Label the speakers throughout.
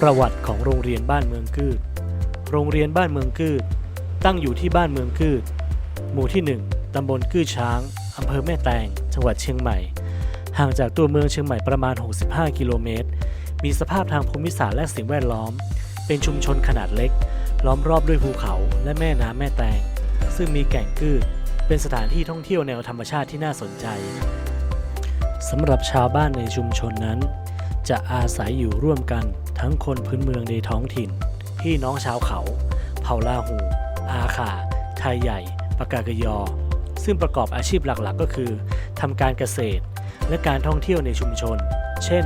Speaker 1: ประวัติของโรงเรียนบ้านเมืองกืด โรงเรียนบ้านเมืองกืด ตั้งอยู่ที่บ้านเมืองกืด หมู่ที่ 1ตำบลกืดช้างอำเภอแม่แตง จังหวัดเชียงใหม่ ห่างจากตัวเมืองเชียงใหม่ประมาณ 65 กิโลเมตร มีสภาพทางภูมิศาสตร์และสิ่งแวดล้อม เป็นชุมชนขนาดเล็ก ล้อมรอบด้วยภูเขาและแม่น้ำแม่แตง ซึ่งมีแก่งกืด เป็นสถานที่ท่องเที่ยวแนวธรรมชาติที่น่าสนใจสำหรับชาวบ้านในชุมชนนั้น จะอาศัยอยู่ร่วมกัน ทั้งคนพื้นเมืองในท้องถิ่น พี่น้องชาวเขา เผ่าลาหู อาขาไทยใหญ่ปากากยอ ซึ่งประกอบอาชีพหลักๆก็คือทำการเกษตร และการท่องเที่ยวในชุมชน เช่น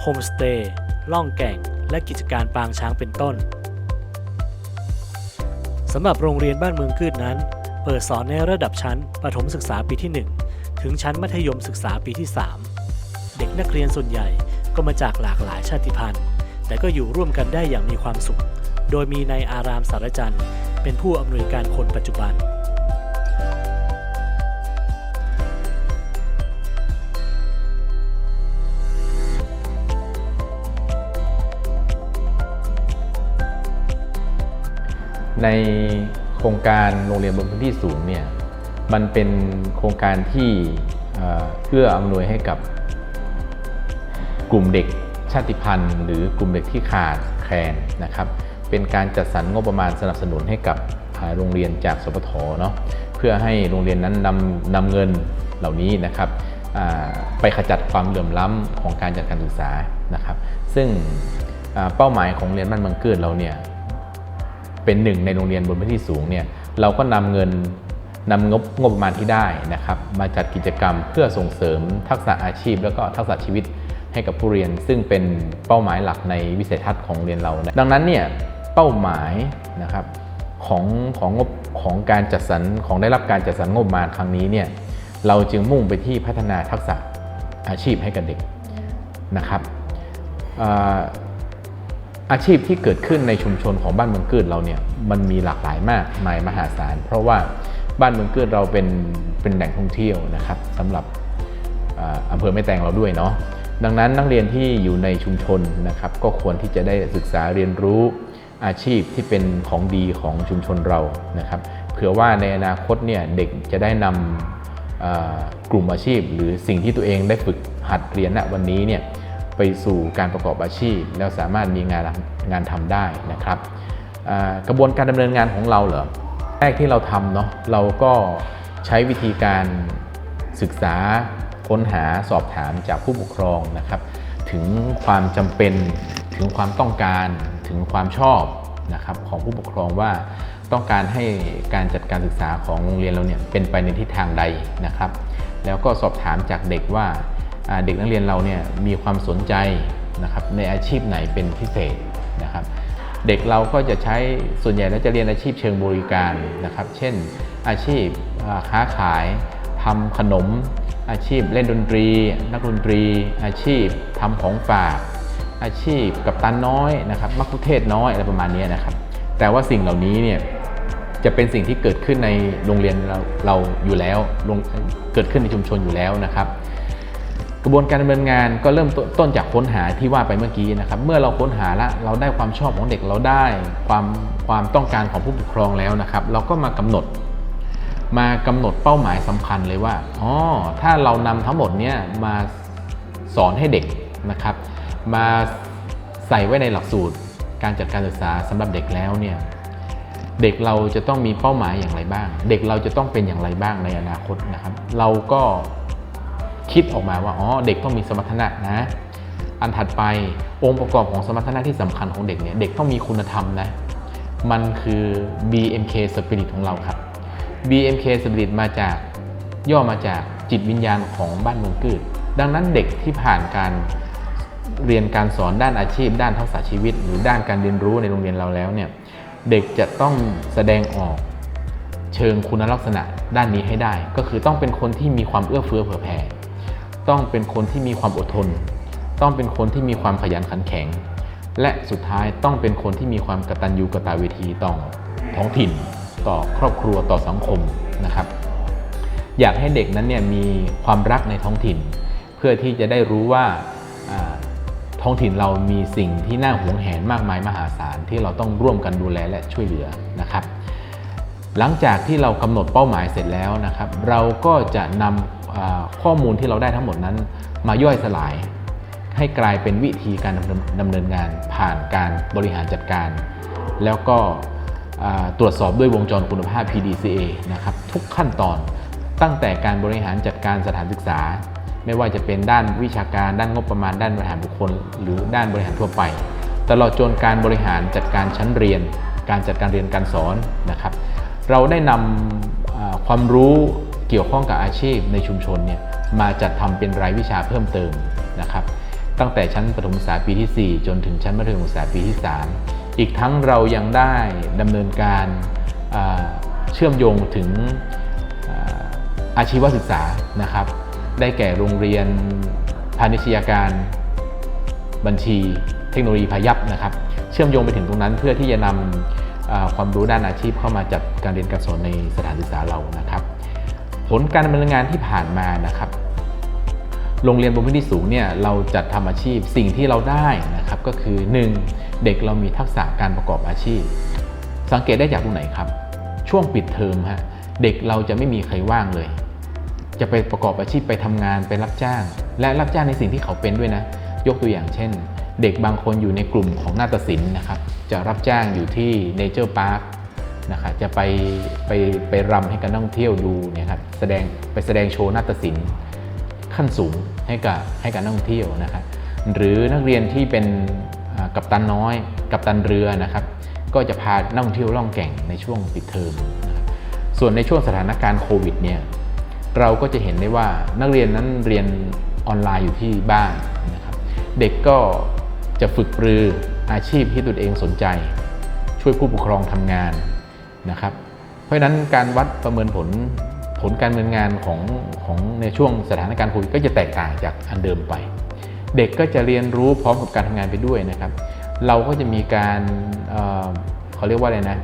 Speaker 1: โฮมสเตย์ล่องแก่ง และกิจการปางช้างเป็นต้นสำหรับโรงเรียนบ้านเมืองคืดนั้น เปิดสอนในระดับชั้นประถมศึกษาปีที่ 1 ถึงชั้นมัธยมศึกษาปีที่ 3 เด็กนักเรียนส่วนใหญ่ก็มาจากหลากหลายชาติพันธุ์ แต่ก็อยู่ร่วมกันได้อย่างมีความสุข โดยมีนายอารามสารจันทร์ เป็นผู้อำนวยการคนปัจจุบัน
Speaker 2: ในโครงการโรงเรียนบนพื้นที่สูงเนี่ยมันเป็นโครงการที่เอ่อเอื้ออำนวยให้กับกลุ่มเด็กาติพันธุ์ หรือกลุ่มเด็กที่ขาดแคลนนะครับเป็นการจัดสรรงบประมาณสนับสนุนให้กับโรงเรียนจากสปทเนาะเพื่อให้โรงเรียนนั้นนำนำเงินเหล่านี้นะครับไปขจัดความเหลื่อมล้ำของการจัดการศึกษานะครับ ซึ่งเป้าหมายของโรงเรียนบ้านบางเกิดเราเนี่ยเป็นหนึ่งในโรงเรียนบนพื้นที่สูงเนี่ยเราก็นำเงินนำงบงบประมาณที่ได้นะครับ มาจัดกิจกรรมเพื่อส่งเสริมทักษะอาชีพ แล้วก็ทักษะชีวิต ให้กับผู้เรียน ซึ่งเป็นเป้าหมายหลักในวิสัยทัศน์ของเรียนเรา ดังนั้นเนี่ยเป้าหมายนะครับของของงบของการจัดสรรของได้รับการจัดสรรงบประมาณครั้งนี้เนี่ยเราจึงมุ่งไปที่พัฒนาทักษะอาชีพให้กับเด็กนะครับอาชีพที่เกิดขึ้นในชุมชนของบ้านเมืองเกิดเราเนี่ยมันมีหลากหลายมากมายมหาศาล เพราะว่าบ้านเมืองเกิดเราเป็นเป็นแหล่งท่องเที่ยวนะครับสำหรับอ่าอำเภอแม่แตงเราด้วยเนาะ ดังนั้นนักเรียนที่อยู่ในชุมชนนะครับ ก็ควรที่จะได้ศึกษาเรียนรู้อาชีพที่เป็นของดีของชุมชนเรานะครับเผื่อว่าในอนาคตเนี่ยเด็กจะได้นำกลุ่มอาชีพ หรือสิ่งที่ตัวเองได้ฝึกหัดเรียนณวันนี้เนี่ยไปสู่การประกอบอาชีพ แล้วสามารถมีงานงานทำได้นะครับกระบวนการดำเนินงานของเราเหรอแรกที่เราทำเนาะเราก็ใช้วิธีการศึกษา ค้นหาสอบถามจากผู้ปกครองนะครับ ถึงความจำเป็น ถึงความต้องการ ถึงความชอบนะครับของผู้ปกครองว่าต้องการให้การจัดการศึกษาของโรงเรียนเราเนี่ยเป็นไปในทิศทางใดนะครับ แล้วก็สอบถามจากเด็กว่าเด็กนักเรียนเราเนี่ยมีความสนใจนะครับในอาชีพไหนเป็นพิเศษนะครับ เด็กเราก็จะใช้ส่วนใหญ่แล้วจะเรียนอาชีพเชิงบริการนะครับ เช่นอาชีพค้าขายทำขนม อาชีพเล่นดนตรี นักดนตรี อาชีพทำของฝาก อาชีพกับตันน้อยนะครับมักคุเทศน้อยอะไรประมาณนี้นะครับ แต่ว่าสิ่งเหล่านี้เนี่ยจะเป็นสิ่งที่เกิดขึ้นในโรงเรียนเราเราอยู่แล้วเกิดขึ้นในชุมชนอยู่แล้วนะครับ กระบวนการดำเนินงานก็เริ่มต้นต้นจากค้นหาที่ว่าไปเมื่อกี้นะครับ เมื่อเราค้นหาแล้วเราได้ความชอบของเด็กเราได้ความความต้องการของผู้ปกครองแล้วนะครับ เราก็มากำหนด มากำหนดเป้าหมายสำคัญเลยว่าอ๋อถ้าเรานำทั้งหมดเนี้ยมาสอนให้เด็กนะครับ มาใส่ไว้ในหลักสูตรการจัดการศึกษาสำหรับเด็กแล้วเนี่ยเด็กเราจะต้องมีเป้าหมายอย่างไรบ้าง เด็กเราจะต้องเป็นอย่างไรบ้างในอนาคตนะครับ เราก็คิดออกมาว่าอ๋อเด็กต้องมีสมรรถนะนะ อันถัดไปองค์ประกอบของสมรรถนะที่สำคัญของเด็กเนี่ยเด็กต้องมีคุณธรรมนะ มันคือ BMK Spirit ของเราครับ BMK Spirit มาจากย่อมาจากจิตวิญญาณของบ้านเมืองกืด ดังนั้นเด็กที่ผ่านการเรียนการสอนด้านอาชีพ ด้านทักษะชีวิต หรือด้านการเรียนรู้ในโรงเรียนเราแล้วเนี่ยเด็กจะต้องแสดงออกเชิงคุณลักษณะด้านนี้ให้ได้ ก็คือต้องเป็นคนที่มีความเอื้อเฟื้อเผื่อแผ่ต้องเป็นคนที่มีความอดทน ต้องเป็นคนที่มีความขยันขันแข็ง และสุดท้ายต้องเป็นคนที่มีความกตัญญูกตเวทีต่อท้องถิ่น ต่อครอบครัวต่อสังคมนะครับ อยากให้เด็กนั้นเนี่ยมีความรักในท้องถิ่น เพื่อที่จะได้รู้ว่าท้องถิ่นเรามีสิ่งที่น่าหวงแหนมากมายมหาศาลที่เราต้องร่วมกันดูแลและช่วยเหลือนะครับ หลังจากที่เรากำหนดเป้าหมายเสร็จแล้วนะครับ เราก็จะนำอ่าข้อมูลที่เราได้ทั้งหมดนั้น มาย่อยสลาย ให้กลายเป็นวิธีการดำเนินดำเนินงานผ่านการบริหารจัดการ แล้วก็ ตรวจสอบด้วยวงจรคุณภาพ PDCA นะครับทุกขั้นตอนตั้งแต่การบริหารจัดการสถานศึกษา ไม่ว่าจะเป็นด้านวิชาการด้านงบประมาณด้านบริหารบุคคล หรือด้านบริหารทั่วไป ตลอดจนการบริหารจัดการชั้นเรียน การจัดการเรียนการสอนนะครับ เราได้นำอ่าความรู้เกี่ยวข้องกับอาชีพในชุมชนเนี่ยมาจัดทำเป็นรายวิชาเพิ่มเติมนะครับตั้งแต่ชั้นประถมศึกษาปีที่ 4 จนถึงชั้นมัธยมศึกษาปีที่ 3 อีกทั้งเรายังได้ดำเนินการเชื่อมโยงถึงอาชีวศึกษานะครับ ได้แก่โรงเรียนพาณิชยการบัญชีเทคโนโลยีพายัพนะครับ เชื่อมโยงไปถึงตรงนั้นเพื่อที่จะนำความรู้ด้านอาชีพเข้ามาจัดการเรียนการสอนในสถานศึกษาเรานะครับ ผลการดำเนินงานที่ผ่านมานะครับ โรงเรียนบนพื้นที่สูงเนี่ยเราจัดทำอาชีพสิ่งที่เราได้นะครับก็คือ 1. เด็กเรามีทักษะการประกอบอาชีพ สังเกตได้จากตรงไหนครับ ช่วงปิดเทอมฮะเด็กเราจะไม่มีใครว่างเลย จะไปประกอบอาชีพไปทำงานไปรับจ้าง และรับจ้างในสิ่งที่เขาเป็นด้วยนะ ยกตัวอย่างเช่น เด็กบางคนอยู่ในกลุ่มของนาฏศิลป์นะครับจะรับจ้างอยู่ที่เนเจอร์พาร์คนะครับจะไปไปไปรำให้กับนักท่องเที่ยวดูเนี่ยครับแสดงไปแสดงโชว์นาฏศิลป์ ขั้นสูงให้กับให้กับนักท่องเที่ยวนะครับหรือนักเรียนที่เป็นกัปตันน้อย กัปตันเรือนะครับ ก็จะพานักท่องเที่ยวล่องแก่งในช่วงปิดเทอมส่วนในช่วงสถานการณ์โควิดเนี่ยเราก็จะเห็นได้ว่านักเรียนนั้นเรียนออนไลน์อยู่ที่บ้านนะครับเด็กก็จะฝึกปรืออาชีพที่ตนเองสนใจ ช่วยผู้ปกครองทำงานนะครับ เพราะฉะนั้นการวัดประเมินผล ผลการดำเนินงานของของในช่วงสถานการณ์โควิดก็จะแตกต่างจากอันเดิมไป เด็กก็จะเรียนรู้พร้อมกับการทำงานไปด้วยนะครับ เราก็จะมีการเเขาเรียกว่าอะไรนะ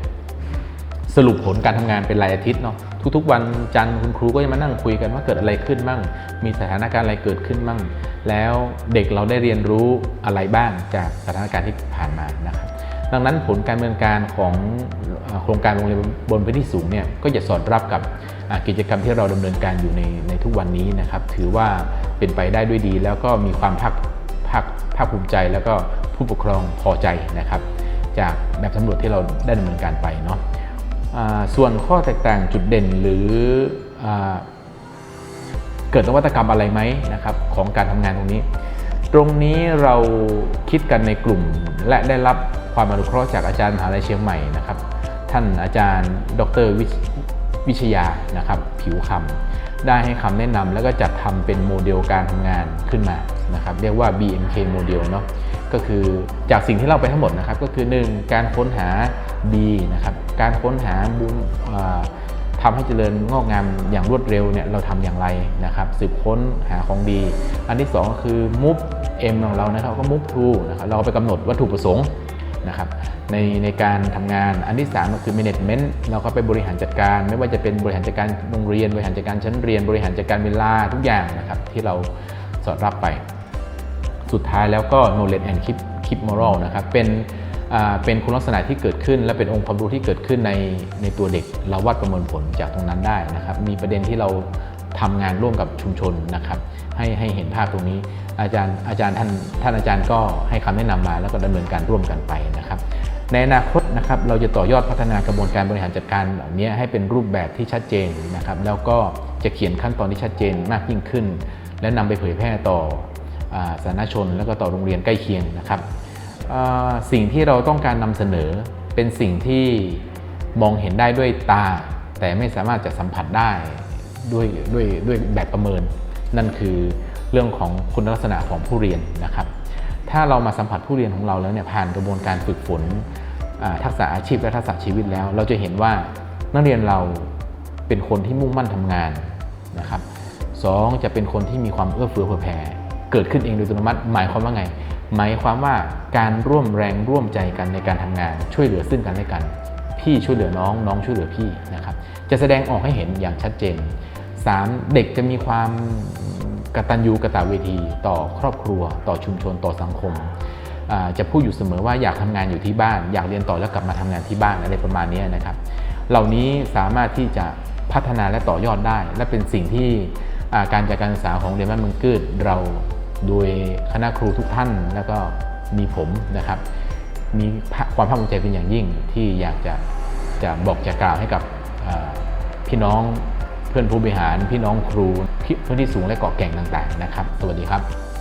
Speaker 2: สรุปผลการทำงานเป็นรายอาทิตย์เนาะทุกๆ วันจันทร์คุณครูก็จะมานั่งคุยกันว่าเกิดอะไรขึ้นมั่งมีสถานการณ์อะไรเกิดขึ้นมั่งแล้วเด็กเราได้เรียนรู้อะไรบ้างจากสถานการณ์ที่ผ่านมานะครับ ดังนั้นผลการดำเนินการของโครงการโรงเรียนบนพื้นที่สูงเนี่ยก็จะสอดรับกับกิจกรรมที่เราดำเนินการอยู่ในในทุกวันนี้นะครับ ถือว่าเป็นไปได้ด้วยดี แล้วก็มีความภาคภาคภาคภูมิใจ แล้วก็ผู้ปกครองพอใจนะครับ จากแบบสำรวจที่เราได้ดำเนินการไปเนาะส่วนข้อแตกต่างจุดเด่นหรืออเกิดนวัตกรรมอะไรไหมนะครับของการทำงานตรงนี้ ตรงนี้เราคิดกันในกลุ่มและได้รับ ความอนุเคราะห์จากอาจารย์มหาลัยเชียงใหม่นะครับ ท่านอาจารย์ ดรวิชวิชยานะครับ ผิวคำได้ให้คำแนะนำแล้วก็จัดทำเป็นโมเดลการทำงานขึ้นมานะครับ เรียกว่า BMK โมเดลเนาะก็คือจากสิ่งที่เราไปทั้งหมดนะครับ ก็คือ 1. การค้นหา B นะครับการค้นหาบุญทำให้เจริญงอกงามอย่างรวดเร็วเนี่ยเราทำอย่างไรนะครับ สืบค้นหาของดี อันที่ 2 ก็คือ move M ของเรานะครับก็ move to นะครับเราไปกำหนดวัตถุประสงค์ นะครับในในการทำงานอันที่ 3 ก็คือ management เราก็ไปบริหารจัดการ ไม่ว่าจะเป็นบริหารจัดการโรงเรียน บริหารจัดการชั้นเรียน บริหารจัดการเวลาทุกอย่างนะครับที่เราสอดรับไป สุดท้ายแล้วก็ knowledge and keep keep moral นะครับเป็นเป็นคุณลักษณะที่เกิดขึ้น และเป็นองค์ความรู้ที่เกิดขึ้นในในตัวเด็ก เราวัดประเมินผลจากตรงนั้นได้นะครับมีประเด็นที่เรา ทำงานร่วมกับชุมชนนะครับ ให้ให้เห็นภาพตรงนี้ อาจารย์อาจารย์ท่านท่านอาจารย์ก็ให้คำแนะนำมาแล้วก็ดำเนินการร่วมกันไปนะครับ ในอนาคตนะครับเราจะต่อยอดพัฒนากระบวนการบริหารจัดการเหล่านี้ให้เป็นรูปแบบที่ชัดเจนนะครับ แล้วก็จะเขียนขั้นตอนที่ชัดเจนมากยิ่งขึ้น และนำไปเผยแพร่ต่ออสาธารณชน แล้วก็ต่อโรงเรียนใกล้เคียงนะครับสิ่งที่เราต้องการนำเสนอเป็นสิ่งที่มองเห็นได้ด้วยตา แต่ไม่สามารถจะสัมผัสได้ ด้วยด้วยด้วยแบบประเมิน นั่นคือเรื่องของคุณลักษณะของผู้เรียนนะครับ ถ้าเรามาสัมผัสผู้เรียนของเราแล้วเนี่ยผ่านกระบวนการฝึกฝนทักษะอาชีพและทักษะชีวิตแล้ว เราจะเห็นว่านักเรียนเราเป็นคนที่มุ่งมั่นทำงานนะครับสองจะเป็นคนที่มีความเอื้อเฟื้อเผื่อแผ่เกิดขึ้นเองโดยอัตโนมัติ หมายความว่าไง หมายความว่าการร่วมแรงร่วมใจกันในการทำงาน ช่วยเหลือซึ่งกันและกัน พี่ช่วยเหลือน้องน้องช่วยเหลือพี่นะครับจะแสดงออกให้เห็นอย่างชัดเจน 3. เด็กจะมีความกตัญญูกตเวทีต่อครอบครัว ต่อชุมชนต่อสังคม จะพูดอยู่เสมอว่าอยากทำงานอยู่ที่บ้าน อยากเรียนต่อแล้วกลับมาทำงานที่บ้านอะไรประมาณนี้นะครับ เหล่านี้สามารถที่จะพัฒนาและต่อยอดได้ และเป็นสิ่งที่การจัดการศึกษาของเรียนบ้านเมืองกืดเราโดยคณะครูทุกท่านแล้วก็มีผมนะครับ มีความภาคภูมิใจเป็นอย่างยิ่งที่อยากจะจะบอกจะกล่าวให้กับพี่น้อง เพื่อนผู้บริหารพี่น้องครูพื้นที่สูงและเกาะแก่งต่างๆนะครับ สวัสดีครับ